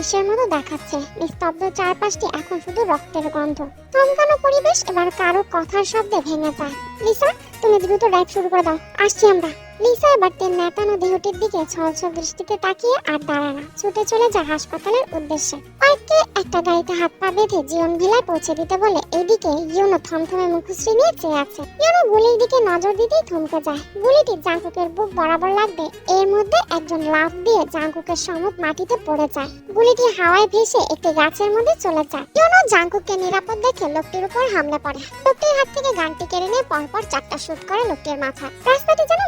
বিষের মতো দেখাচ্ছে। নিস্তব্ধ চারপাশটি এখন শুধু রক্তের গন্ধ। থমকানো পরিবেশ এবার কারও কথার শব্দে ভেঙে যায়। লিসা, তুমি দ্রুত রাইড শুরু করে দাও। আসছি আমরা। লিসা এবার তেল নেতানো দেহটির দিকে ছলছল দৃষ্টিতে তাকিয়ে আর দাঁড়ায় না। ছুটে চলে যায় হাসপাতালের উদ্দেশ্যে। কয়েককে একটা গাড়িতে হাত পা বেঁধে জীবন ভিলায় পৌঁছে দিতে বলে এদিকে ইউনো থমথমে মুখশ্রী নিয়ে চেয়ে আছে। ইউনো গুলির দিকে নজর দিতেই থমকে যায়। গুলিটি জাঙ্কুকের বুক বরাবর লাগবে। এর মধ্যে একজন লাফ দিয়ে জাঙ্কুকের সমুখ মাটিতে পড়ে যায়। গুলিটি হাওয়ায় ভেসে একটি গাছের মধ্যে চলে যায়। ইউনো জাঙ্কুককে নিরাপদ দেখে লোকটির উপর হামলা পড়ে লোকটির হাত থেকে গানটি কেড়ে নিয়ে পরপর চারটা শুট করে লোকটির মাথায়। রাস্তাটি যেন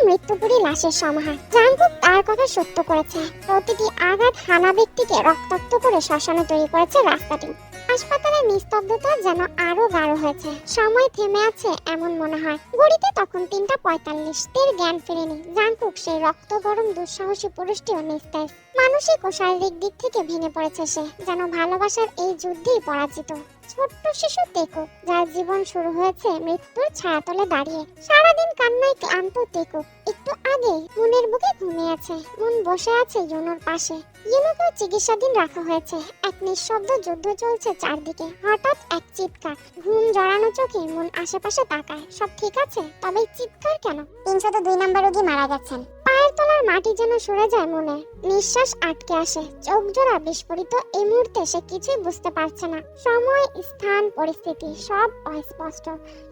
মৃত্যুপুরী লাশের সমাহার। জাঙ্কুক তার কথা সত্য করেছে। প্রতিটি আঘাত হানা ব্যক্তিকে রক্তাক্ত করে শ্মশানে তৈরি করেছে রাস্তাটি। হাসপাতালের নিস্তব্ধতা যেন আরও গাঢ় হয়েছে। সময় থেমে আছে এমন মনে হয়। ঘড়িতে তখন তিনটা পঁয়তাল্লিশ তের জ্ঞান ফিরেনি। জাঙ্কুক সেই রক্ত গরম দুঃসাহসী পুরুষটিও নিস্তেজ। মানসিক ও শারীরিক দিক থেকে ভেঙে পড়েছে সে, যেন ভালোবাসার এই যুদ্ধেই পরাজিত। ছোট্ট শিশু টেকো, যার জীবন শুরু হয়েছে মৃত্যুর ছায়াতলে দাঁড়িয়ে। সারাদিন কান্নায় ক্লান্ত টেকো। একটু আগে মনের বুকে ঘুমিয়েছে মন বসে আছে ইউনোর পাশে। ইউনোকেও চিকিৎসাধীন রাখা হয়েছে। এক নিঃশব্দ যুদ্ধ চলছে চারদিকে। হঠাৎ এক চিৎকার। ঘুম জড়ানো চোখে মন আশেপাশে তাকায়। সব ঠিক আছে? তবে চিৎকার কেন? তিনশত দুই নম্বর রোগী মারা গেছেন। পায়ের তলার মাটি যেন সরে যায় মনে। নিঃশ্বাস আটকে আসে। চোখ জোড়া বিস্ফোরিত, এই মুহূর্তে সে কিছুই বুঝতে পারছে না। সময়, স্থান, পরিস্থিতি সব অস্পষ্ট।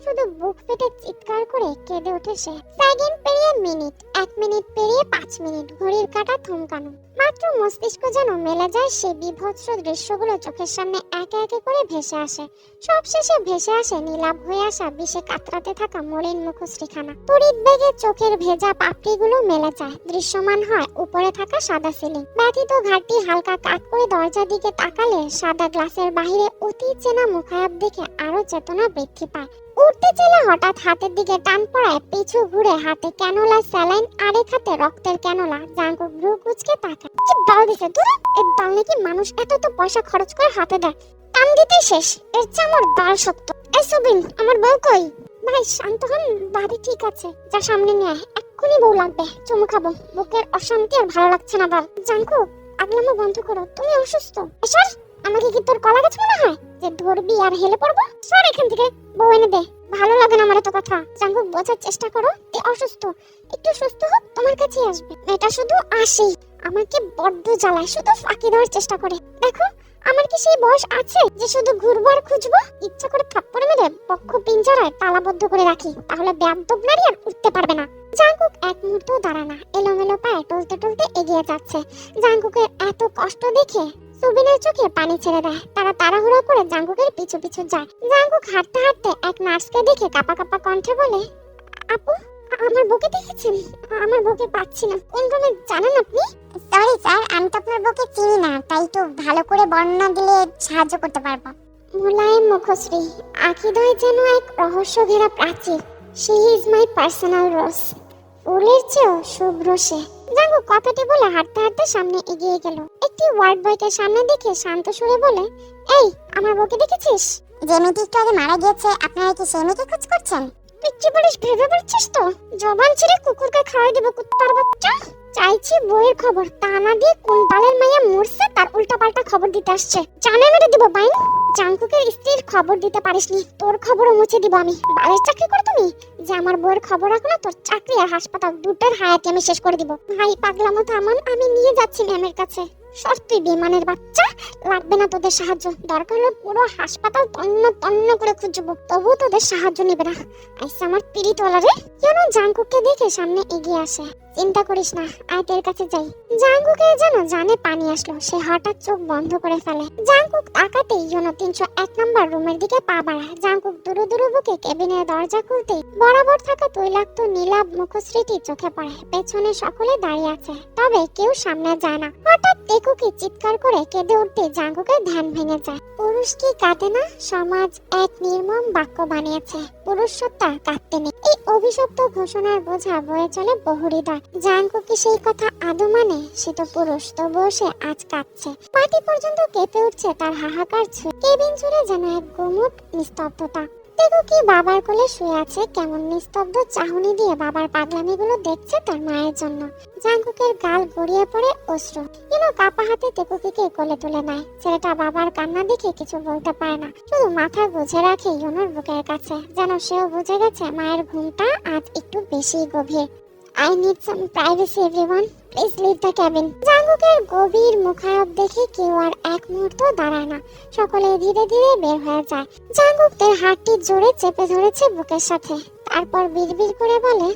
শুধু বুক ফেটে চিৎকার করে কেঁদে ওঠে সে। সেকেন্ড পেরিয়ে মিনিট, এক মিনিট পেরিয়ে পাঁচ মিনিট, ঘড়ির কাঁটা থমকানো। মাত্র মস্তিষ্ক যেন মেলে যায় সে বিভৎস দৃশ্যগুলো চোখের সামনে একে একে করে ভেসে আসে। সব শেষে ভেসে আসে নীলাভ হয়ে আসা বিষে কাতরাতে থাকা মলিন মুখশ্রীখানা। তড়িৎ বেগে চোখের ভেজা পাপড়িগুলো মেলে যায়। দৃশ্যমান হয় উপরে থাকা সাদা সিলিং। ব্যথিত ঘাটটি হালকা কাত করে দরজার দিকে তাকালে সাদা গ্লাসের বাহিরে অতি চেনা মুখায়াব দেখে আরও চেতনা বৃদ্ধি পায়। উঠতে চলে হঠাৎ হাতের দিকে টান পড়ায় পিছু ঘুরে হাতে ক্যানোলা স্যালাইন, আরেক হাতে রক্তের ক্যানোলা। জাঙ্কু ভ্রু কুচকে তাকায়। কি বাল দিছে দূর এই বাল নাকি মানুষ এত তো পয়সা খরচ করে হাতে দেয়। টান দিতে শেষ, এর আমার বাল শক্ত। এই সুবিন, আমার বউ কই? ভাই, শান্ত হন ভাবি ঠিক আছে। যা সামনে নিয়ে এক্ষুনি বউ লাগবে, চুমু খাব। বুকের অশান্তি আর ভালো লাগছে না বার জাঙ্কু, আগলামো বন্ধ করো, তুমি অসুস্থ। এসর আমাকে কি তোর কলা গাছ মনে হয়? যে ধরবি আর হেলে পড়ব? সর এখান থেকে, বউ এনে দে। ভালো লাগে না আমার এত কথা। জাঙ্কুক বোঝার চেষ্টা করো, এ অসুস্থ। একটু সুস্থ হোক, তোমার কাছে আসবে। এটা শুধু আসি আমাকে বড্ড জ্বালায়, শুধু ফাঁকি দেওয়ার চেষ্টা করে। দেখো, আমার কি সেই বয়স আছে যে শুধু ঘুরবো আর খুঁজবো? ইচ্ছা করে থাপ্পড় মেরে পক্ষ পিঞ্জরায় তালাবদ্ধ করে রাখি। তাহলে ব্যাপদব নারী আর উঠতে পারবে না। জাঙ্কুক এক মুহূর্ত দাঁড়া না, এলোমেলো পায়ে টলতে টলতে এগিয়ে যাচ্ছে। জাঙ্কুকের এত কষ্ট দেখে সুবিনের চোখে পানি ছেড়ে দেয়। তারা তাড়াহুড়ো করে জাঙ্কুকের পিছু পিছু যায়। জাঙ্কুক হাঁটতে হাঁটতে এক নার্সকে দেখে কাপা কাপা কণ্ঠে বলে, আপু, আমার বুকে দেখেছেন আমার বুকে পাচ্ছি না। কোন রুমে জানেন আপনি? সরি স্যার আমি তো আপনার বুকে চিনি না, তাই তো ভালো করে বর্ণনা দিলে সাহায্য করতে পারব। মুলায়েম মুখশ্রী আখিদয় যেন এক রহস্য ঘেরা প্রাচীর। She is my personal rose ফুলের চেয়েও শুভ্র সে। জাঙ্গু কথাটি বলে হাঁটতে হাঁটতে সামনে এগিয়ে গেল। একটি ওয়ার্ড বয়কে সামনে দেখে শান্ত সুরে বলে, এই, আমার বউকে দেখেছিস? যে মেয়েটি আগে মারা গিয়েছে, আপনারা কি সেই খোঁজ করছেন? পিচ্ছি বলিস ভেবে বলছিস তো? জবান ছেড়ে কুকুরকে খাওয়াই দেবো কুত্তার বাচ্চা? চাইছি বইয়ের খবর, তা না দিয়ে কোন পালের মাইয়া মরছে দিতে আসছে। জানে মেরে দিব, বাইন। জাঙ্কুকের স্ত্রীর খবর দিতে পারিসনি, তোর খবরও মুছে দিব আমি। বালের চাকরি করো তুমি? যে আমার বইয়ের খবর রাখো না, তোর চাকরি আর হাসপাতাল দুটোর হায়াতি আমি শেষ করে দিব। ভাই পাগলা মতো আমান আমি নিয়ে যাচ্ছি ম্যামের কাছে। সত্যি বিমানের বাচ্চা। লাগবে না তোদের সাহায্য। দরকার হলে পুরো হাসপাতাল তন্ন তন্ন করে খুঁজবো, তবুও তোদের সাহায্য নেবে না। আইসা আমার পিড়ি তোলারে কেন জাঙ্কুককে দেখে সামনে এগিয়ে আসে? চিন্তা করিস না, আয়তের কাছে যাই। জাঙ্কুকে যেন জানে পানি আসলো, সে হঠাৎ চোখ বন্ধ করে ফেলে। জাঙ্কুক তাকাতেই যেন তিনশো এক নম্বর রুমের দিকে পা বাড়ায়। জাঙ্কুক দুরু দুরু বুকে কেবিনের দরজা খুলতে বরাবর থাকা তৈলাক্ত, নীলাভ মুখশ্রীটি চোখে পড়ে। পেছনে সকলে দাঁড়িয়ে আছে, তবে কেউ সামনে যায় না। হঠাৎ টেকুকি চিৎকার করে কেঁদে উঠতে জাঙ্কুকের ধ্যান ভেঙে যায় পুরুষ কি কাঁদে না? সমাজ এক নির্মম বাক্য বানিয়েছে। পুরুষ কাটতে নেই। এই অভিশপ্ত ঘোষণার বোঝা বয়ে চলে বহুরিদা জাঙ্কু কি সেই কথা আদৌ মানে? সে তো পুরুষ, তবুও সে আজ কাঁদছে। মাটি পর্যন্ত কেঁপে উঠছে তার হাহাকার ছুঁয়ে। কেবিন জুড়ে যেন এক গুমুট নিস্তব্ধতা। টেকুকি বাবার কোলে শুয়ে আছে, কেমন নিস্তব্ধ চাহনি দিয়ে বাবার পাগলামিগুলো দেখছে তার মায়ের জন্য। জাঙ্কুকের গাল গড়িয়ে পড়ে অশ্রু। ইনো কাপা হাতে টেকুকিকে কোলে তুলে নেয়? ছেলেটা বাবার কান্না দেখে কিছু বলতে পারে না। শুধু মাথা গুজে রাখে ইউনোর বুকের কাছে। যেন সেও বুঝে গেছে মায়ের ঘুমটা আজ একটু বেশি গভীর। I need some privacy everyone please leave the cabin জাঙ্গুকের গভীর মুখায়ব দেখে কেউ আর এক মুহূর্ত দাঁড়ায় না। সকলে ধীরে ধীরে বের হয়ে যায়। জাঙ্গুক তার হাতটি জোরে চেপে ধরেছে বুকের সাথে। তারপর বিড়বিড় করে বলে,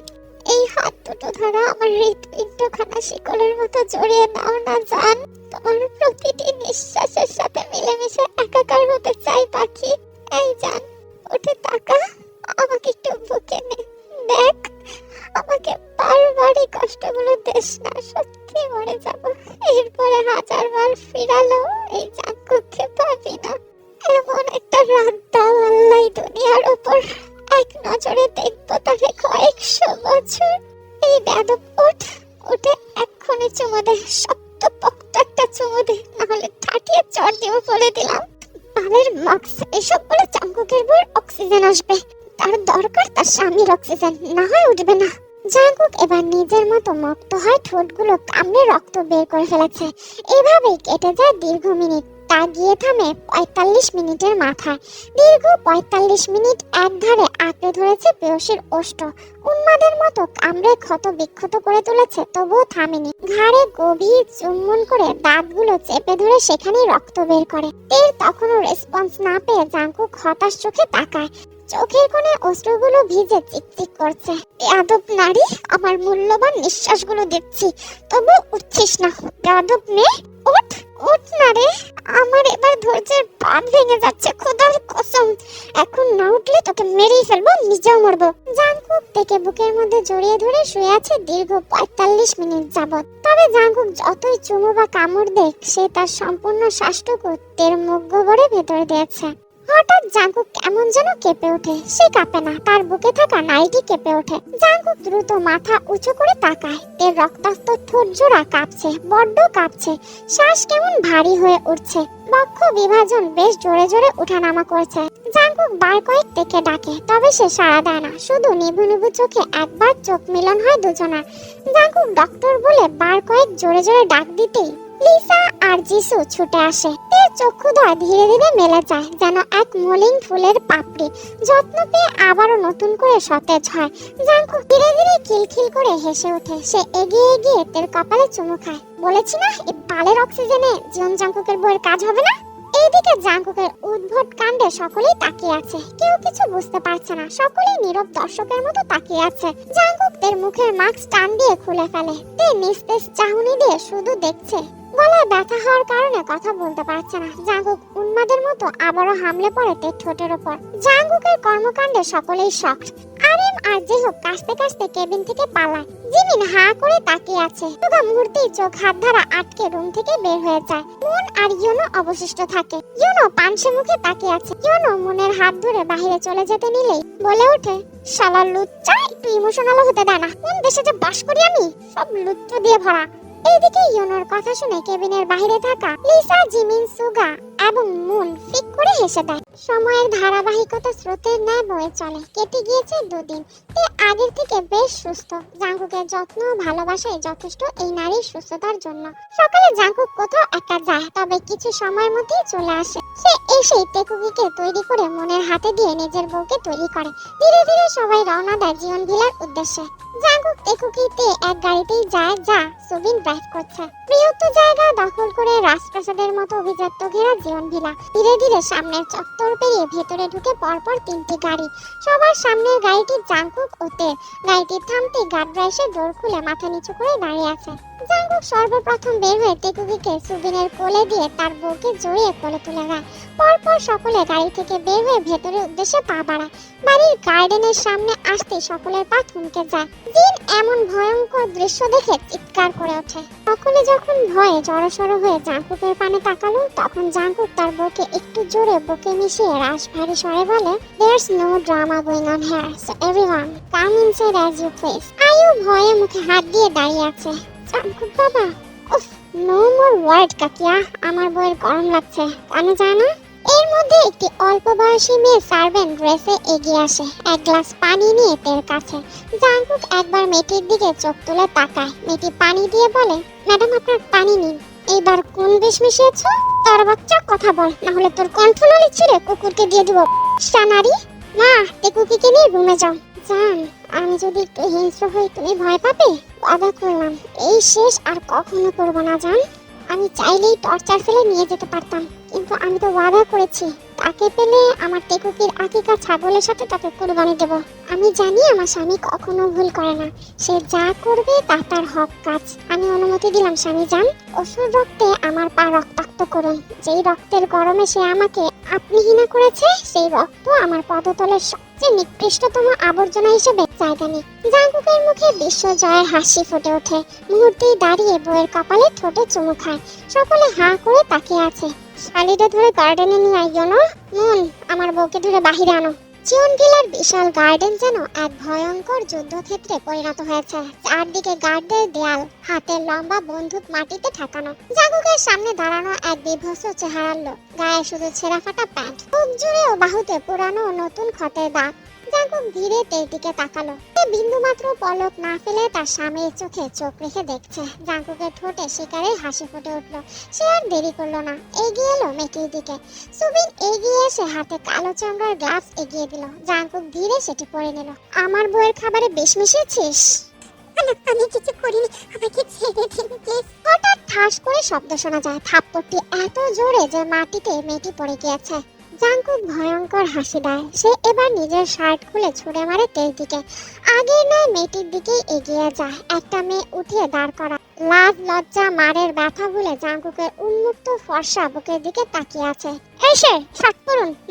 এই হাত দুটো ধরো আমার হৃৎপিণ্ডখানা শিকলের মতো জড়িয়ে নাও না, জান। তোমার প্রতিটি নিঃশ্বাসের সাথে মিলেমিশে একাকার হতে চাই, পাখি। এই, জান, উঠে তাকা। আমাকে একটু বুকে নে। দেখ, আমাকে বারবারই কষ্টগুলো দেশ না, সত্যি মরে যাব। এরপরে হাজার বার ফিরালো এই জাঙ্কুকে পাবি না। এমন একটা রাত দাও আল্লাহ দুনিয়ার উপর। এক নজরে দেখব তাকে কয়েকশো বছর। এই বেদব ওঠ উঠে এক্ষুনি চুমো দে, শক্ত পক্ত একটা চুমো দে, নাহলে ঠাটিয়ে চর দিব বলে দিলাম। বালের মাক্স, এসব বলে চাঙ্কুকের বর অক্সিজেন আসবে। তার দরকার তার স্বামীর অক্সিজেন, না হয় উঠবে না। এবার নিজের মতো হয় ঠোঁটগুলো কামড়ে রক্ত বের করে ফেলেছে। এভাবেই কেটে যায় দীর্ঘ মিনিট। তা গিয়ে থামে পঁয়তাল্লিশ মিনিটের মাথায়। দীর্ঘ পঁয়তাল্লিশ মিনিট একধারে আঁকড়ে ধরেছে উন্মাদের মতো কামড়ে ক্ষত বিক্ষত করে তুলেছে, তবুও থামেনি। ঘাড়ে গভীর চুম্বন করে দাঁতগুলো চেপে ধরে সেখানে রক্ত বের করে। তের তখনও রেসপন্স না পেয়ে জাঙ্কুক হতাশ চোখে তাকায়। চোখের কোণে অস্ত্রগুলো ভিজে চিকচিক করছে। যাদব নারী, আমার মূল্যবান নিঃশ্বাসগুলো দেখছি। তবু উঠছিস না। যাদব মেয়ে ওঠ ওঠ না রে। আমার এবার ধৈর্যের বাঁধ ভেঙে যাচ্ছে, খোদার কসম। এখন না উঠলে তোকে মেরেই ফেলব, নিজেও মরবো। জাঙ্কুক থেকে বুকের মধ্যে জড়িয়ে ধরে শুয়ে আছে দীর্ঘ পঁয়তাল্লিশ মিনিট যাবত তবে জাঙ্কুক যতই চুমু বা কামড় দেখ, সে তার সম্পূর্ণ শ্বাসটুকু তের মুখ গোবরে ভেতরে দিয়েছে। হঠাৎ জাঙ্কুক কেমন যেন কেঁপে ওঠে। সে কাঁপে না, তার বুকে থাকা নাইটি কেঁপে ওঠে। জাঙ্কুক দ্রুত মাথা উঁচু করে তাকায়। তের রক্তাক্ত ঠোঁট জোড়া কাঁপছে, বড্ড কাঁপছে। শ্বাস কেমন ভারী হয়ে উঠছে। বক্ষ বিভাজন বেশ জোরে জোরে উঠানামা করছে। জাঙ্কুক বার কয়েক থেকে ডাকে, তবে সে সাড়া দেয় না। শুধু নিভু নিভু চোখে একবার চোখ মিলন হয় দুজনার। জাঙ্কুক ডক্টর বলে বার কয়েক জোরে জোরে ডাক দিতেই লিসা আর যিশু ছুটে আসে। এর চক্ষুদয় ধীরে ধীরে মেলে যায়, যেন এক মলিন ফুলের পাপড়ি। যত্ন পেয়ে আবারও নতুন করে সতেজ হয়। জাঙ্কুক ধীরে ধীরে খিলখিল করে হেসে ওঠে। সে এগিয়ে এগিয়ে তের কপালে চুমু খায়। বলেছি না, এই বালের অক্সিজেনে জীবন জাঙ্কুকের বইয়ের কাজ হবে না? এইদিকে জাঙ্কুকের উদ্ভট কাণ্ডে সকলেই তাকিয়ে আছে। কেউ কিছু বুঝতে পারছে না। সকলেই নীরব দর্শকের মতো তাকিয়ে আছে। জাঙ্কুক তের মুখের মাস্ক টান দিয়ে খুলে ফেলে। তে নিস্তেজ চাহনি দিয়ে শুধু দেখছে। গলায় ব্যথা হওয়ার কারণে কথা বলতে পারছে না। জাঙ্গুক উন্মাদের মতো আবারও হামলে পড়ে তের ঠোঁটের ওপর। জাঙ্গুকের কর্মকাণ্ডে সকলেই শখ আরিম আর জেহক কাশতে কাশতে কেবিন থেকে পালায়। জিমিন হা করে তাকিয়ে আছে। তোগা মুহূর্তেই চোখ হাত ধরা আটকে রুম থেকে বের হয়ে যায়। মন আর ইউনো অবশিষ্ট থাকে। ইউনো পানসে মুখে তাকিয়ে আছে। ইউনো মনের হাত ধরে বাইরে চলে যেতে নিলেই বলে ওঠে, শালা লুচ্চা, একটু ইমোশনাল হতে দেয় না। কোন দেশে যে বাস করি আমি? সব লুচ্চ দিয়ে ভরা। এইদিকে ইয়োনোর কথা শুনে কেবিনের বাইরে থাকা লিসা জিমিন সুগা এবং মুন ফিক করে হেসে দেয়। সময়ের ধারাবাহিকতা স্রোতের ন্যায় বয়ে চলে। কেটে গিয়েছে দুদিন। তে আগের থেকে বেশ সুস্থ। জাঙ্কুকের যত্ন ও ভালোবাসাই যথেষ্ট এই নারীর সুস্থতার জন্য। সকালে জাঙ্কুক কোথাও একা যায়, তবে কিছু সময়ের মধ্যেই চলে আসে। সে এসেই টেকুকিকে তৈরি করে মনের হাতে দিয়ে নিজের বউকে তৈরি করে। ধীরে ধীরে সবাই রওনা দেয় জীবন ভিলার উদ্দেশ্যে। জাঙ্কুক টেকুকিতে এক গাড়িতেই যায় যা সুবিন ড্রাইভ করছে। বৃহত্ত জায়গা দখল করে রাজপ্রাসাদের মতো অভিজাত্য ঘেরা জীবন ভিলা ধীরে ধীরে সামনের চত্বর পেরিয়ে ভেতরে ঢুকে পরপর তিনটি গাড়ি। সবার সামনের গাড়িটি জাঙ্কুক ওতে। গাড়িটি থামতে গার্ডরা এসে ডোর খুলে মাথা নিচু করে দাঁড়িয়ে আছে। জাঙ্কুক সর্বপ্রথম বের হয়ে টেকুকিকে সুবিনের কোলে দিয়ে তার বউকে জড়িয়ে কোলে তুলে দেয় পরপর সকলে গাড়ি থেকে বের হয়ে ভেতরের উদ্দেশ্যে পা বাড়ায়। বাড়ির গার্ডেনের সামনে আসতে সকলের পা থমকে যায়। জিন এমন ভয়ঙ্কর দৃশ্য দেখে চিৎকার করে ওঠে। সকলে যখন ভয়ে জড়সড় হয়ে জাঙ্কুকের পানে তাকালো, তখন জাঙ্কুক তার বউকে একটু জোরে বুকে মিশিয়ে রাশ ভারী স্বরে বলে there's no drama going on here so everyone come inside as you please আয়ু ভয়ে মুখে হাত দিয়ে দাঁড়িয়ে আছে। জাঙ্কুক বাবা, উফ, নো মোর ওয়ার্ড, কাকিয়া। আমার বউয়ের গরম লাগছে কানে যায় না এর মধ্যে একটি অল্প বয়সী মেয়ে সার্ভেন্ট ড্রেসে এগিয়ে আসে। এক গ্লাস পানি নিয়ে তের কাছে। জাঙ্কুক একবার মেয়েটির দিকে চোখ তুলে তাকায়। মেয়েটি পানি দিয়ে বলে, ম্যাডাম, আপনার পানি নিন। এইবার কোন বিষ মিশিয়েছো? তোর বাচ্চা, কথা বল। না হলে তোর কণ্ঠনালী ছিঁড়ে কুকুরকে দিয়ে দিব। সানারি মা টেকুকিকে নিয়ে রুমে যাও। জান, আমি যদি একটু হিংস্র হই, তুমি ভয় পাবে? ওয়াদা করলাম এই শেষ আর কখনো করব না, জান। আমি চাইলেই টর্চার ফেলে নিয়ে যেতে পারতাম, কিন্তু আমি তো ওয়াদা করেছি, তাকে পেলে আমার টেকুকির আকিকা ছাগলের সাথে তাকে কুরবানি দেব। আমি জানি আমার স্বামী কখনো ভুল করে না, সে যা করবে তা তার হক কাজ। আমি অনুমতি দিলাম, স্বামী যান অসুর রক্তে আমার পা রক্তাক্ত করুন যেই রক্তের গরমে সে আমাকে আপনি হিনা করেছে, সেই রক্ত আমার পদতলের সবচেয়ে নিকৃষ্টতম আবর্জনা হিসেবে জায়গা নেই। জাঙ্কুকের মুখে বিশ্ব জয়ের হাসি ফুটে ওঠে। মুহূর্তেই দাঁড়িয়ে বইয়ের কপালে ঠোঁটে চুমু খায়। সকলে হাঁ করে তাকিয়ে আছে। শালিটা ধরে গার্ডেনে নিয়ে আইও না। মন, আমার বউকে ধরে বাহিরে আনো। চিয়ন গিলার বিশাল গার্ডেন যেন এক ভয়ঙ্কর যুদ্ধক্ষেত্রে পরিণত হয়েছে। চারদিকে গার্ডের দেয়াল, হাতের লম্বা বন্দুক মাটিতে ঠেকানো, জাগুকের সামনে দাঁড়ানো এক বিভৎস চেহারার লোক, গায়ে শুধু ছেঁড়া ফাটা প্যান্ট, বুক জুড়ে ও বাহুতে পুরানো নতুন ক্ষতের দাগ। জাগুক ধীরে তের দিকে তাকালো বিন্দুমাত্র পলক না ফেলে তার স্বামীর চোখে চোখ রেখে দেখছে। জাঙ্কুকের ঠোঁটে শিকারের হাসি ফুটে উঠল, সে আর দেরি করল না, এগিয়ে এলো মেয়েটির দিকে সুবিন এগিয়ে এসে হাতে কালো চামড়ার গ্লাভস এগিয়ে দিল। জাঙ্কুক ধীরে সেটি পরে নিল। আমার বউয়ের খাবারে বিষ মিশিয়েছিস আমি কিছু করিনি। আমাকে ছেড়ে দিন প্লিজ। হঠাৎ ঠাস করে শব্দ শোনা যায়। থাপ্পড়টি এত জোরে যে মাটিতে মেয়েটি পড়ে গিয়েছে। জাঙ্কুক ভয়ঙ্কর হাসি দেয়। সে এবার নিজের শার্ট খুলে ছুঁড়ে মারে তের দিকে আগের নয় মেয়েটির দিকেই এগিয়ে যায়। একটা মেয়ে উঠিয়ে দাঁড় করা লাভ লজ্জা, মারের ব্যথা ভুলে জাঙ্কুকের উন্মুক্ত ফর্সা বুকের দিকে তাকিয়ে আছে। এই সে শাক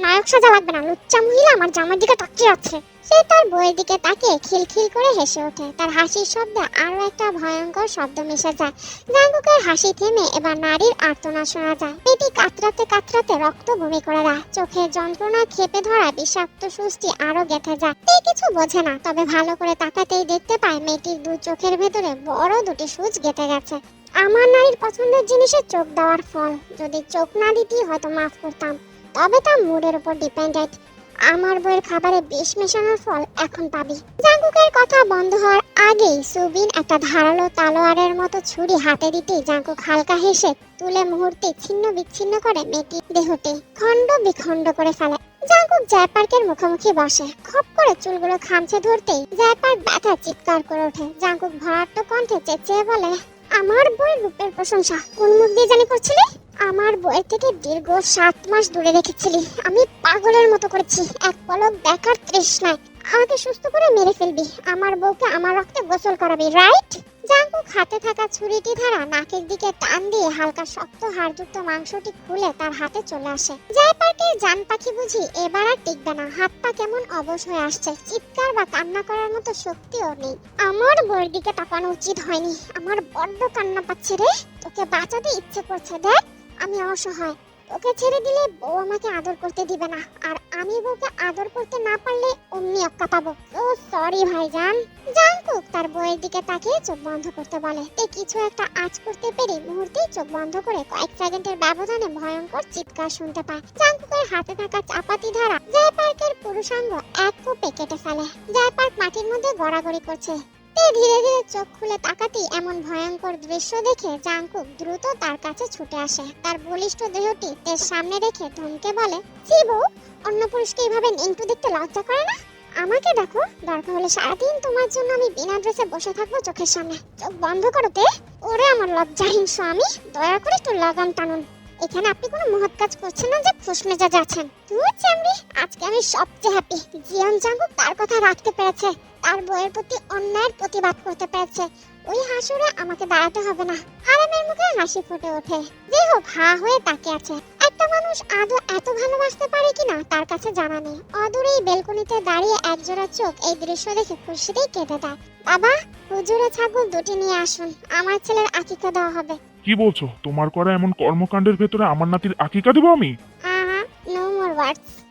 নায়ক সাজা লাগবে না, লুচ্চা মহিলা আমার জামার দিকে তাকিয়ে আছে। সে তার বইয়ের দিকে তাকিয়ে খিলখিল করে হেসে ওঠে। তার হাসির শব্দে আরও একটা ভয়ঙ্কর শব্দ মিশে যায়। জাঙ্কুকের হাসি থেমে এবার নারীর আর্তনা শোনা যায়। মেয়েটি কাতরাতে কাতরাতে রক্ত বমি করে দেয়। চোখের যন্ত্রণা খেপে ধরা বিষাক্ত সুস্থি আরও গেঁথে যায়। সে কিছু বোঝে না, তবে ভালো করে তাকাতেই দেখতে পায় মেয়েটির দু চোখের ভেতরে বড় দুটি সুচ গেঁথে গেছে। আমার নারীর পছন্দের জিনিসে চোখ দেওয়ার ফল। যদি চোখ না দিতেই হয়তো মাফ করতাম। তবে তা মুডের উপর ডিপেন্ডেন্ট। আমার বইয়ের খাবারে বিষ মেশানোর ফল এখন পাবি। জাঙ্কুকের কথা বন্ধ হওয়ার আগেই সুবিন একটা ধারালো তালোয়ারের মতো ছুরি হাতে দিতেই জাঙ্কুক হালকা হেসে তুলে মুহূর্তে ছিন্ন বিচ্ছিন্ন করে মেয়েটি দেহটি খণ্ড বিখণ্ড করে ফেলে। জাঙ্কুক জয়পার্কের মুখোমুখি বসে। খপ করে চুলগুলো খামছে ধরতেই জয়পার্ক ব্যথা চিৎকার করে ওঠে। জাঙ্কুক ভরাট্ট কণ্ঠে চেঁচিয়ে বলে, আমার বই রূপের প্রশংসা। কোন মুখ দিয়ে জানি করছিলি? আমার বইয়ের থেকে দীর্ঘ সাত মাস দূরে রেখেছিলি। আমি পাগলের মতো করেছি। এক পলক দেখার তৃষ্ণায়। আমাকে সুস্থ করে মেরে ফেলবি। আমার বউকে আমার রক্তে গোসল করাবি, রাইট? জাঙ্কুক হাতে থাকা ছুরিটি ধারা নাকের দিকে টান দিয়ে হালকা শক্ত হাড়যুক্ত মাংসটি খুলে তার হাতে চলে আসে। জয় পার্কের জান পাখি বুঝি, এবার আর টিকবে না। হাত পা কেমন অবশ হয়ে আসছে। চিৎকার বা কান্না করার মতো শক্তিও নেই। আমার বউয়ের দিকে তাকানো উচিত হয়নি। আমার বড্ড কান্না পাচ্ছে রে। তোকে বাঁচাতে ইচ্ছে করছে, দেখ। আমি অসহায়। ওকে ছেড়ে দিলে বউ আমাকে আদর করতে দিবে না। আর আমি বউকে আদর করতে না পারলে অমনি অক্কা পাবো। ও সরি ভাইজান। জাঙ্কুক তার বইয়ের দিকে তাকিয়ে চোখ বন্ধ করতে বলে। তে কিছু একটা আজ করতে পেরে মুহূর্তেই চোখ বন্ধ করে কয়েক সেকেন্ডের ব্যবধানে ভয়ঙ্কর চিৎকার শুনতে পায়। জাঙ্কুকের হাতে থাকা চাপাতি ধারা জয় পার্কের পুরুষাঙ্গ এক কোপে কেটে ফেলে। জয় পার্ক মাটির মধ্যে গড়াগড়ি করছে। তে ধীরে ধীরে চোখ খুলে তাকাতেই এমন ভয়ঙ্কর দৃশ্য দেখে জাঙ্কুক দ্রুত তার কাছে ছুটে আসে। তার বলিষ্ঠ দেহটি তের সামনে রেখে ধমকে বলে বউ, অন্য পুরুষকে এভাবে নেংটু দেখতে লজ্জা করে না? আমাকে দেখো, দরকার হলে সারাদিন তোমার জন্য আমি বিনা ড্রেসে বসে থাকব চোখের সামনে। চোখ বন্ধ করো তে। ওরে আমার লজ্জাহীন স্বামী, দয়া করে একটু লাগাম টানুন। এখানে আপনি কোনো মহৎ কাজ করছেন না যে খুশ মেজাজে আছেন। তুই চামড়ি আজকে আমি সবচেয়ে হ্যাপি জিয়ন জাঙ্গুক তার কথা রাখতে পেরেছে। তার বইয়ের প্রতি অন্যায়ের প্রতিবাদ করতে পেরেছে। ওই হাসুরে আমাকে দাঁড়াতে হবে না। আরামের মুখে হাসি ফুটে ওঠে। যে হোক হা হয়ে তাকিয়ে আছে। একটা মানুষ আদৌ এত ভালোবাসতে পারে কিনা তার কাছে জানা নেই। অদূরেই বেলকনিতে দাঁড়িয়ে একজোড়া চোখ এই দৃশ্য দেখে খুশিতেই কেঁদে দেয়। বাবা হুজুরে ছাগল দুটি নিয়ে আসুন। আমার ছেলের আকিকা দেওয়া হবে। কি বলছো? তোমার করা এমন কর্মকাণ্ডের ভেতরে আমার নাতির আকিকা দেবো আমি? আহা নো মোর ওয়ার্ডস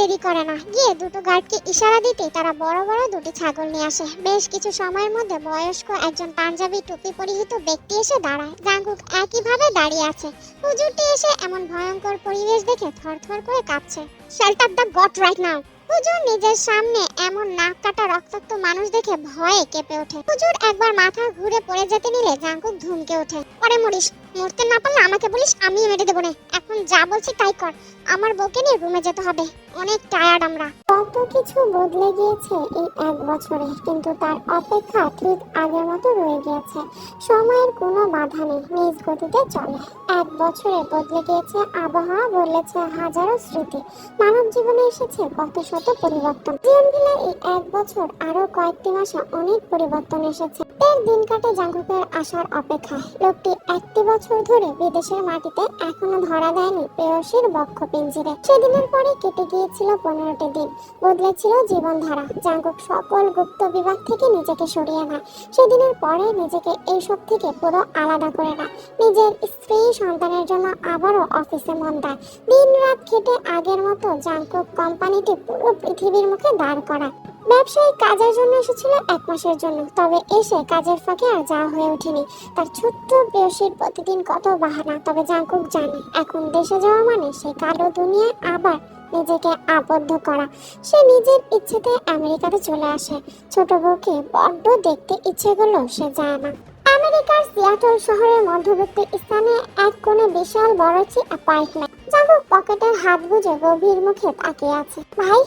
দেরি করে না। গিয়ে দুটো গার্ডকে ইশারা দিতেই তারা বড় বড় দুটি ছাগল নিয়ে আসে। বেশ কিছু সময়ের মধ্যে বয়স্ক একজন পাঞ্জাবি টুপি পরিহিত ব্যক্তি এসে দাঁড়ায়। জাঙ্কুক একইভাবে দাঁড়িয়ে আছে। হুজুরটি এসে এমন ভয়ঙ্কর পরিবেশ দেখে থরথর করে কাঁপছে। Shelter the got right now হুজুর নিজের সামনে এমন নাক কাটা রক্তাক্ত মানুষ দেখে ভয়ে কেঁপে ওঠে। হুজুর একবার মাথা ঘুরে পড়ে যেতে নিলে জাঙ্কুক ধুমকে ওঠে। পরে মরিস, মরতে না পারলে আমাকে বলিস আমি মেরে দেবো না এখন যা বলছি তাই কর। আমার বউকে নিয়ে রুমে যেতে হবে। অনেক টায়ার্ড আমরা। কত কিছু বদলে গিয়েছে এই এক বছরে, কিন্তু তার অপেক্ষা ঠিক আগের মতো রয়ে গিয়েছে। সময়ের কোনো বাধা নেই, নিজ গতিতে চলে। এক বছরে বদলে গিয়েছে আবহাওয়া, বদলেছে হাজারো স্মৃতি। মানব জীবনে এসেছে কত শত পরিবর্তন। জীবন ভিলার এই এক বছর আরও কয়েকটি মাসে অনেক পরিবর্তন এসেছে। এর দিন কাটে জাঙ্কুকের আসার অপেক্ষায় লোকটি একটি বছর ধরে বিদেশের মাটিতে এখনও ধরা দেয়নি প্রেয়সীর বক্ষ পিঞ্জিরে। সেদিনের পরে কেটে গিয়েছিল পনেরোটি দিন। বদলেছিল জীবনধারা। জাঙ্গুক সকল গুপ্ত বিভাগ থেকে নিজেকে সরিয়ে নেয়। সেদিনের পরে নিজেকে এইসব থেকে পুরো আলাদা করে নেয়। নিজের স্ত্রী সন্তানের জন্য আবারও অফিসে মন দেয়। দিন রাত খেটে আগের মতো জাঙ্কুক কোম্পানিটি পুরো পৃথিবীর মুখে দাঁড় করায়। ব্যবসায়িক কাজের জন্য এসেছিল এক মাসের জন্য, তবে এসে কাজের ফাঁকে আর যাওয়া হয়ে ওঠেনি। তার ছোট্ট প্রেয়সীর প্রতিদিন কত বাহানা, তবে জাঙ্কুক জানে, এখন দেশে যাওয়া মানে সে কালো দুনিয়ায় আবার নিজেকে আবদ্ধ করা। সে নিজের ইচ্ছেতে আমেরিকাতে চলে আসে। ছোট বউকে বড্ড দেখতে ইচ্ছে করল সে যায় না। আমেরিকার সিয়াটল শহরের মধ্যবর্তী স্থানে এক কোণে বিশাল বড় একটি অ্যাপার্টমেন্ট। জাঙ্কুক পকেটের হাত বুঝে গভীর মুখে তাকিয়ে আছে। ভাই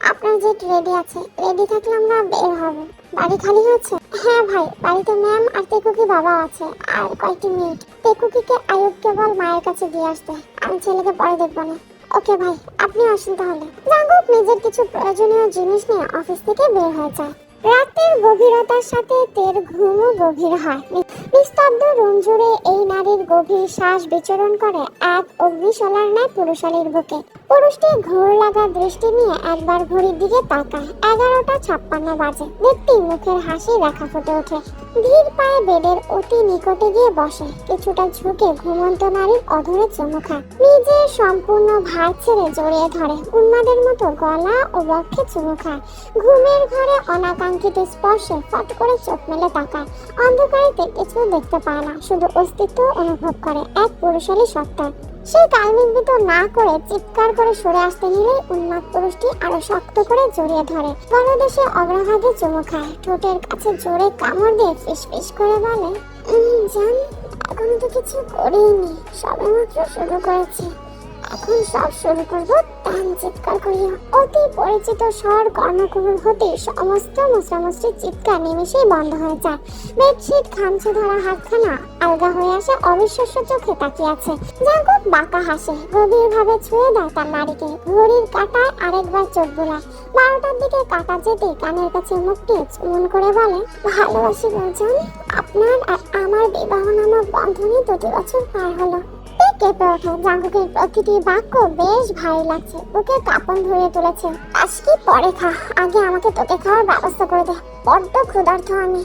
আপনার জেট রেডি আছে রেডি থাকলে আমরা বের হব। বাড়ি খালি হয়েছে? হ্যাঁ ভাই, বাড়িতে ম্যাম আর তেকুকি বাবা আছে, আর কয়েকটি মিনিট তেকুকিকে আয়ুব কেবল মায়ের কাছে দিয়ে আসতে। আমি ছেলেকে পরে দেখব না। ওকে ভাই আপনি আসুন তাহলে। জাঙ্গুক নিজের কিছু প্রয়োজনীয় জিনিস নিয়ে অফিস থেকে বের হয়ে যায়। রাতের গভীরতার সাথে তের ঘুমও গভীর হয়। নিস্তব্ধ রুম জুড়ে এই নারীর গভীর শ্বাস বিচরণ করে এক অগ্নিশলার ন্যায় পুরুষালীর বুকে। পুরুষটি ঘোর লাগা দৃষ্টি নিয়ে একবার ঘড়ির দিকে তাকায়। এগারোটা ছাপ্পান্ন বাজে। ব্যক্তি মুখের হাসি রেখা ফুটে ওঠে। ধীর পায়ে বেডের অতি নিকটে গিয়ে বসে। কিছুটা ঝুঁকে ঘুমন্ত নারীর অধরে চুমু খায়। নিজের সম্পূর্ণ ভার ছেড়ে জড়িয়ে ধরে। উন্মাদের মতো গলা ও বক্ষে চুমু খায়। ঘুমের ঘরে অনাকাঙ্ক্ষিত স্পর্শে ফট করে চোখ মেলে তাকায়। অন্ধকারেতে কিছু দেখতে পায় না। শুধু অস্তিত্ব অনুভব করে। এক পুরুষালী সত্তা সে কালবিন্দিত না করে চিৎকার করে সরে আসতে গেলে উন্মাদ পুরুষটি আরও শক্ত করে জড়িয়ে ধরে। গলদেশে অগ্রভাগে চুমু খায়। ঠোঁটের কাছে জোরে কামড় দিয়ে ফিস ফিস করে বলে "উম, জান এখনও তো কিছু করিনি। সবে মাত্র শুরু করেছি। এখন সব শুরু করব টান চিৎকার করিয়া। অতি পরিচিত স্বর কর্ণকুহুর হতে সমস্ত মুসরামুসরি চিৎকার নিমেষেই বন্ধ হয়ে যায়। বেডশিট খামচে ধরা হাতখানা আলগা হয়ে আসে অবিশ্বাস্য চোখে তাকিয়ে আছে জাগত বাঁকা হাসে। গভীরভাবে ছুঁয়ে দেয় তার নারীকে ঘড়ির কাঁটায় আরেকবার চোখ বোলায়। বারোটার দিকে কাটা যেতে কানের কাছে মুখ দিয়ে চুমন করে বলে, ভালোবাসি বলছেন আপনার আর আমার বিবাহ নামক বন্ধনে দুটি বছর পার হলো। কেঁপে ওঠে জাঙ্গুকের প্রতিটি বাক্য বেশ ভারী লাগছে। বুকে কাপন ধরে তুলেছে। আজকে পরে খা? আগে আমাকে তোকে খাওয়ার ব্যবস্থা করে দে। বড্ড ক্ষুধার্ত আমি।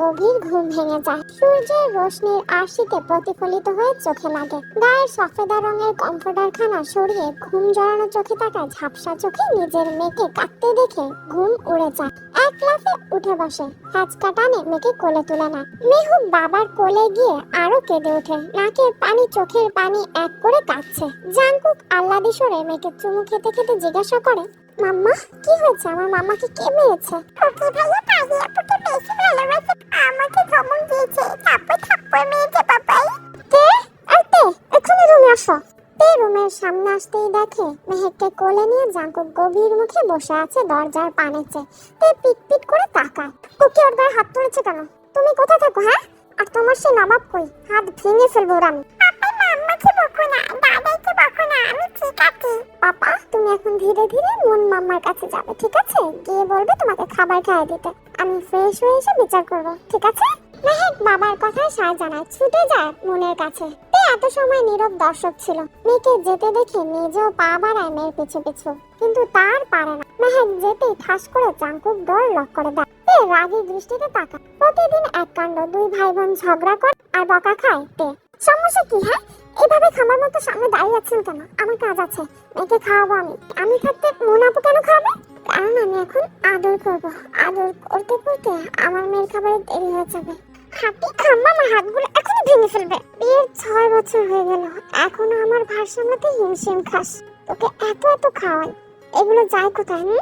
গভীর ঘুম ভেঙে যায়। সূর্যের রোশনির আরশিতে প্রতিফলিত হয়ে চোখে লাগে। গায়ের সফেদা রঙের কমফোর্টার খানা সরিয়ে ঘুম জড়ানো চোখে তাকায় ঝাপসা চোখে নিজের মেয়েকে কাঁদতে দেখে ঘুম উড়ে যায়। এক লাফে উঠে বসে। হ্যাচকা টানে মেয়েকে কোলে তুলে নেয়। মেহুব বাবার কোলে গিয়ে আরও কেঁদে ওঠে। নাকের পানি চোখের পানি এক করে কাঁদছে। জাঙ্কুক আল্লাদি সরে মেয়েকে চুমু খেতে খেতে জিজ্ঞাসা করে মাম্মা কি হয়েছে? আমার মাম্মাকে কে মেরেছে? ওকে ভাইয়া পাহি আপুকে বেশি ভালোবাসে। আমাকে ধমক দিয়েছে। থাপ্পড় থাপ্পড় মেরেছে পাপাই। কে? এই তে এক্ষুনি রুমে আসো। তে রুমের সামনে আসতেই দেখে মেহেককে কোলে নিয়ে জাঙ্কুক গভীর মুখে বসে আছে দরজার পানেচে। তে পিট পিট করে তাকায়। কুকি ওর গায়ে হাত তুলেছে কেন? তুমি কোথায় থাকো হ্যাঁ? আর তোমার সে নবাব কই? হাত ভেঙে ফেলব আমি। মাম্মাকে বকো না না আমি ঠিক আছি পাপা, তুমি এখন ধীরে ধীরে মন মাম্মার কাছে যাবে, ঠিক আছে? গিয়ে বলবে তোমাকে খাবার খাইয়ে দিতে। আমি ফ্রেশ হয়ে বিচার করব, ঠিক আছে? মেহেক, বাবার কথায় সায় ছুটে যায় মনের কাছে। এত সময় নীরব দর্শক ছিল। মেয়েকে যেতে দেখে নিজেও পা বাড়ায় পিছু পিছু। কিন্তু তার পারে না। মেহেক যেতেই ঠাস করে চাঙ্কুক ডোর লক করে দেয়। তে রাগী দৃষ্টিতে তাকায়। প্রতিদিন এক কাণ্ড দুই ভাই বোন ঝগড়া করে আর বকা খায় তে। সমস্যা কি হ্যাঁ? এভাবে খামার মতো সামনে দাঁড়িয়ে আছেন কেন? আমার কাজ আছে। মেয়েকে খাওয়াবো আমি। আমি থাকতে মোনাপু কেন খাবে কারণ আমি এখন আদর করব। আদর করতে করতে আমার মেয়ের খাবারে দেরি হয়ে যাবে। হাতি খাম্মা আমার হাতগুলো এখনই ভেঙে ফেলবে। বিয়ের ছয় বছর হয়ে গেল। এখনও আমার ভার সামলাতে হিমশিম খাস। তোকে এত এত খাওয়াই। এগুলো যায় কোথায়, হুম?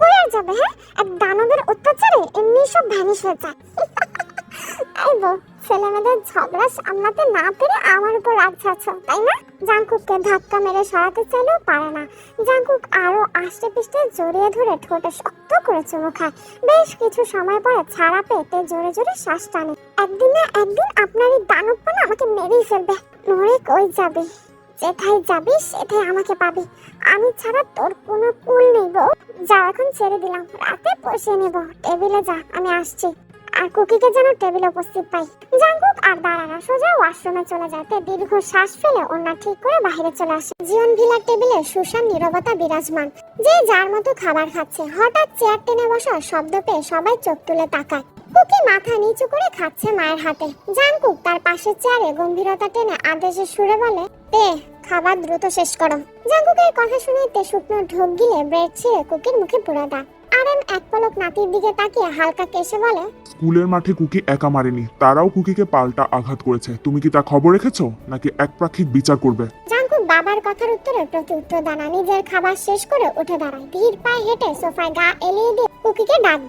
আর যাবে হ্যাঁ? এক দানবের অত্যাচারে এমনি সব ভ্যানিশ হয়ে যায়। আইবো। ছেলেমেয়েদের ঝগড়া সামলাতে না পেরে আমার উপর রাগ ছাড়ছ, তাই না? জাঙ্কুককে ধাক্কা মেরে সরাতে চাইলেও পারে না। জাঙ্কুক আরও আষ্টে পিষ্টে জড়িয়ে ধরে ঠোঁটে শক্ত করে চুমু খায়। বেশ কিছু সময় পরে ছাড়া পেতে জোরে জোরে শ্বাস টানে। একদিন না একদিন আপনার এই দানবপানা আমাকে মেরেই ফেলবে। মরে কই যাবে? যেথায় যাবি, সেথায় আমাকে পাবি। আমি ছাড়া তোর কোনো কুল নেই বউ। যা এখন ছেড়ে দিলাম। রাতে বসিয়ে নেব। টেবিলে যা, আমি আসছি। আর কুকিকে যেন টেবিলে উপস্থিত পাই। জাঙ্কুক আর দাঁড়ানা সোজা ওয়াশরুমে চলে যায় তে দীর্ঘ শ্বাস ফেলে ওনা ঠিক করে বাইরে চলে আসে। জীবন ভিলার টেবিলে সুশান নীরবতা বিরাজমান, যে যার মতো খাবার খাচ্ছে। হঠাৎ চেয়ার টেনে বসা শব্দ পেয়ে সবাই চোখ তুলে তাকায়। কুকি মাথা নিচু করে খাচ্ছে মায়ের হাতে। জাঙ্কুক তার পাশের চেয়ারে গম্ভীরতা টেনে আদেশের সুরে বলে তে খাবার দ্রুত শেষ করো। জাঙ্কুকের কথা শুনে তে শুকনো ঢোক গিলে ব্রেড ছিঁড়ে কুকির মুখে পুরা দেয়। আর এক পলক নাতির দিকে তাকিয়ে হালকা কেসে বলে স্কুলের মাঠে কুকি একা মারেনি তারাও কুকিকে পাল্টা আঘাত করেছে। তুমি কি তা খবর রেখেছো নাকি একপাক্ষিক বিচার করবে? জাঙ্কুক বাবার কথার উত্তরে প্রতি উত্তর দানা নিজের খাবার শেষ করে উঠে দাঁড়ায়। ধীর পায়ে হেঁটে সোফায় গা এলিয়ে দিয়ে ডাক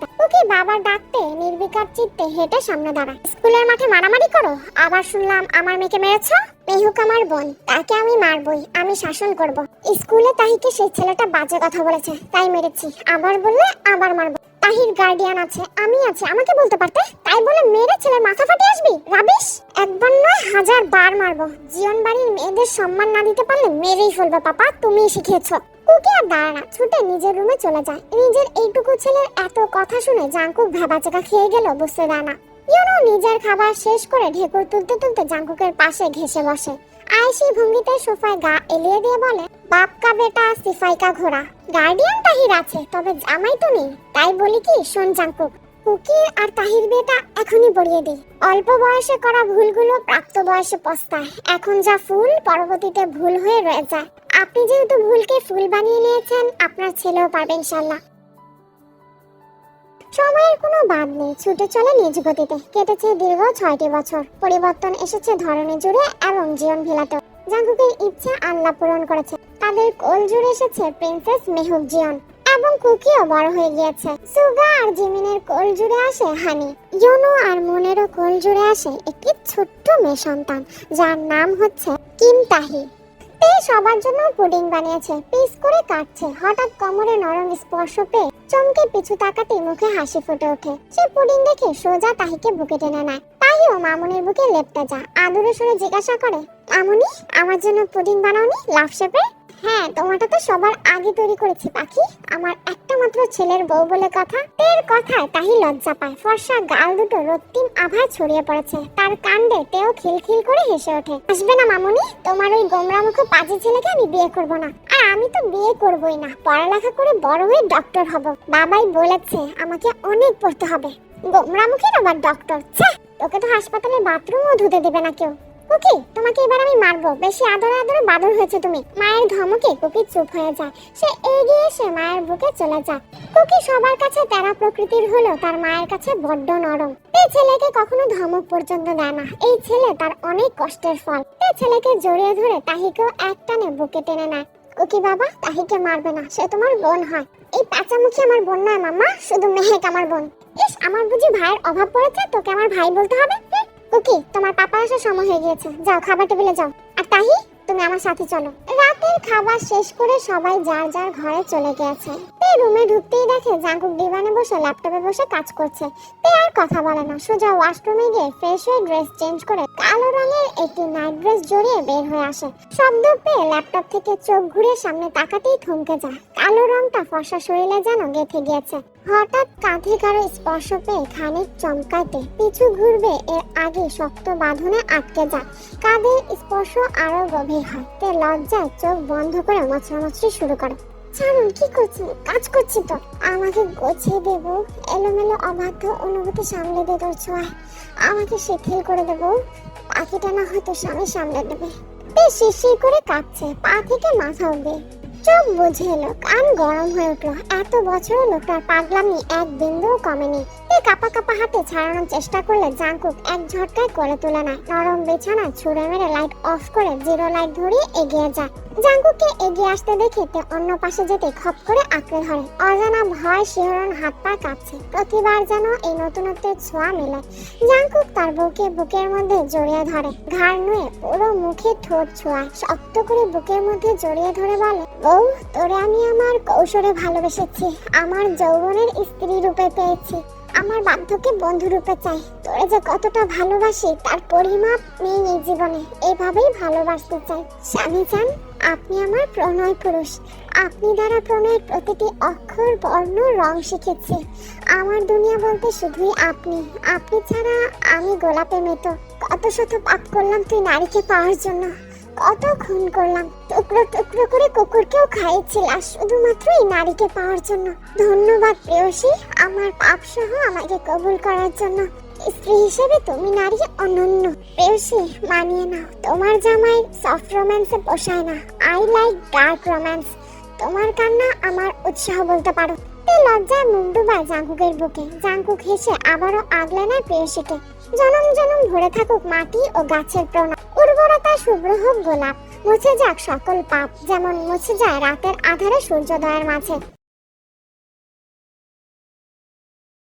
বাবার ডাকতে, নির্বিকার চিত্তে হেঁটে সামনে দাঁড়ায়। স্কুলের মাঠে মারামারি করো? আবার শুনলাম আমার মেয়েকে মেরেছ? মেহুক আমার বোন, তাকে আমি মারবই, আমি শাসন করব। স্কুলে তাহিকে সেই ছেলেটা বাজে কথা বলেছে, তাই মেরেছি। আবার বললে আবার মারবো। তাহির গার্ডিয়ান আছে, আমি আছি, আমাকে বলতে পারতে? তাই বলে মেরে ছেলের মাথা ফাটিয়ে আসবি? রাবিশ? একবার নয়, হাজার বার মারবো। জীবন বাড়ির মেয়েদের সম্মান না দিতে পারলে মেরেই ফেলবে, পাপা। তুমি শিখিয়েছ। কুকি আর দাঁড়া না, ছুটে নিজের রুমে চলে যায়। নিজের এইটুকু ছেলের এত কথা শুনে জাঙ্কুক ভেবাচাকা খেয়ে গেল বুঝতে দেয় না ইউনো নিজের খাবার শেষ করে ঢেকুর তুলতে তুলতে জাঙ্কুকের পাশে ঘেসে বসে। আয়েশি ভঙ্গিতে সোফায় গা এলিয়ে দিয়ে বলে, বাপ কা বেটা, সিফাই কা ঘোড়া। গার্ডিয়ান তাহির আছে, তবে জামাই তো নেই। তাই বলি কি, শোন জাঙ্কুক কুকি আর তাহির বিয়েটা এখনই বড়িয়ে দিই অল্প বয়সে করা ভুলগুলো প্রাপ্ত বয়সে পস্তায়। এখন যা ফুল, পরবর্তীতে ভুল হয়ে রয়ে যায়। আপনি যেহেতু ভুলকে ফুল বানিয়ে নিয়েছেন, আপনার ছেলেও পারবে ইনশাল্লাহ সময়ের কোনো বাদ নেই, ছুটে চলে নিজ গতিতে। কেটেছে দীর্ঘ ছয়টি বছর। পরিবর্তন এসেছে ধরনে জুড়ে এবং জীবন ভিলাতেও। জাঙ্কুকের ইচ্ছা আল্লাহ পূরণ করেছে। তাদের কোল জুড়ে এসেছে প্রিন্সেস মেহুক জিয়ন এবং কুকিও বড় হয়ে গিয়েছে। সুগা আর জিমিনের কোল জুড়ে আসে হানি। ইয়োনো আর মনেরও কোল জুড়ে আসে একটি ছোট্ট মেয়ে সন্তান, যার নাম হচ্ছে কিম তাহি। তে সবার জন্য পুডিং বানিয়েছে, পিস করে কাটছে। হঠাৎ কোমরে নরম স্পর্শ পেয়ে চমকে পিছু তাকাতে মুখে হাসি ফুটে ওঠে। সে পুডিং দেখে সোজা তাহিকে বুকে টেনে নেয়। তাহিও মামুনির বুকে লেপটে যা আদুরে সরে জিজ্ঞাসা করে, মামুনি, আমার জন্য পুডিং বানাওনি লাভ শেপে হ্যাঁ তো সবার আগে তৈরি পাখি। আমার একটা মাত্র ছেলের বউ বলে কথা। তের কথায় তাহি লজ্জা পায়। ফর্সা গাল দুটো রক্তিম আভায় ছড়িয়ে পড়েছে। তার কাণ্ডে তেও খিলখিল করে হেসে ওঠে। আসবে না মামুনি, তোমার ওই গোমরা মুখ পাজি ছেলেকে আমি বিয়ে করব না। আর আমি তো বিয়ে করবই না, পড়ালেখা করে বড় হয়ে ডক্টর হব। বাবাই বলেছে, আমাকে অনেক পড়তে হবে। গোমরা মুখের আবার ডক্টর তোকে তো হাসপাতালে বাথরুমও ধুতে দেবে না কেউ। কুকি তোমাকে এবার আমি মারবো। বেশি আদরে আদরে বাদর হয়েছে তুমি। মায়ের ধমকে কুকি চুপ হয়ে যায়। সে এগিয়ে এসে মায়ের বুকে চলে যায়। কুকি সবার কাছে তেরা প্রকৃতির হলেও তার মায়ের কাছে বড্ড নরম। এই ছেলেকে কখনো ধমক পর্যন্ত দেয় না। এই ছেলে তার অনেক কষ্টের ফল। এই ছেলেকে জড়িয়ে ধরে তাহিকেও এক টানে বুকে টেনে নেয়। কুকি বাবা, তাহিকে মারবে না, সে তোমার বোন হয়। এই পাচামুখী আমার বোন নয় মামা শুধু মেহেক আমার বোন। ইস, আমার বুঝি ভাইয়ের অভাব পড়েছে? তোকে আমার ভাই বলতে হবে। কুকি তোমার পাপা আসার সময় হয়ে গিয়েছে। যাও, খাবার টেবিলে যাও। আর তাহি, তুমি আমার সাথে চলো। রাতের খাবার শেষ করে সবাই যার যার ঘরে চলে গেছে। তে রুমে ঢুকতেই দেখে জাঙ্কুক ডিভানে বসে ল্যাপটপে বসে কাজ করছে। তে আর কথা বলে না। সোজা ওয়াশরুমে গিয়ে ফ্রেশ হয়ে ড্রেস চেঞ্জ করে কালো রঙের একটি নাইট ড্রেস জড়িয়ে বের হয়ে আসে। শব্দ পেয়ে ল্যাপটপ থেকে চোখ ঘুরে সামনে তাকাতেই থমকে যায়। কালো রংটা ফর্সা শরীরে যেন গেঁথে গিয়েছে। হঠাৎ কাঁধে কারও স্পর্শ পেয়ে খানিক চমকাতে পিছু ঘুরবে এর আগে শক্ত বাঁধনে আটকে যায়। কাঁধের স্পর্শ আরও গভীর হয়। তে লজ্জায় চোখ বন্ধ করে মচড়ামচড়ি শুরু করে। ছাড়ুন, কি করছেন? কাজ করছি তো। আমাকে গোছিয়ে দেব। এলোমেলো অবাধ্য অনুভূতি সামলে দে তোর ছোঁয়ায়। আমাকে শিথিল করে দেব। পাখিটা না হয়তো স্বামী সামলে দেবে। বেশ শিরশির করে কাঁপছে পা থেকে মাথা অব্দি চোখ বুঝে এলো। কান গরম হয়ে উঠল। এত বছর লোকটার পাগলামি এক বিন্দুও কমেনি। কাপা কাপা হাতে ছাড়ানোর চেষ্টা করলে জাঙ্কুক এক ঝটকায় করে তুলে নেয় নরম বিছানা ছুঁড়ে মেরে লাইট অফ করে জিরো লাইট ধরিয়ে এগিয়ে যায়। জাঙ্কুককে এগিয়ে আসতে দেখে তে অন্য পাশে যেতে খপ করে আঁকড়ে ধরে। অজানা ভয় শিহরণ হাত পা কাঁপছে। প্রতিবার যেন এই নতুনত্বের ছোঁয়া মেলে। জাঙ্কুক তার বুকে বুকের মধ্যে জড়িয়ে ধরে। ঘাড় নুয়ে পুরো মুখে ঠোঁট ছোঁয়ায়। শক্ত করে বুকের মধ্যে জড়িয়ে ধরে বলে, বউ, তোরে আমি আমার কৌশলে ভালোবেসেছি। আমার যৌবনের স্ত্রী রূপে পেয়েছি। আমার বাধ্যকে বন্ধু রূপে চাই তোরে যে কতটা ভালোবাসি, তার পরিমাপ নেই এই জীবনে। এইভাবেই ভালোবাসতে চাই স্বামী চান, আপনি আমার প্রণয় পুরুষ। আপনি দ্বারা প্রণয়ের প্রতিটি অক্ষর, বর্ণ, রং শিখেছি। আমার দুনিয়া বলতে শুধুই আপনি। আপনি ছাড়া আমি গোলাপে মেতো। কত শত পাপ করলাম তুই নারীকে পাওয়ার জন্য। কত খুন করলাম? টুকরো টুকরো করে কুকুরকেও খাইয়েছিলাম শুধুমাত্র এই নারীকে পাওয়ার জন্য। ধন্যবাদ প্রেয়সী, আমার পাপ সহ আমাকে কবুল করার জন্য। স্ত্রী হিসেবে তুমি নারী অনন্য। প্রেয়সী, মানিয়ে নাও। তোমার জামাই সফট রোম্যান্সে পোষায় না। আই লাইক ডার্ক রোম্যান্স তোমার কান্না আমার উৎসাহ বলতে পারো। লজ্জায় মুখ ডুবায় জাঙ্কুকের বুকে। জাঙ্কুক হেসে আবারও আগলে নেয় প্রেয়সীকে। জনম জনম ভরে থাকুক মাটি ও গাছের প্রণাম। উর্বরতা, শুভ্র হোক গোলাপ, মুছে যাক সকল পাপ, যেমন মুছে যায় রাতের আধারে সূর্যোদয়ের মাঝে।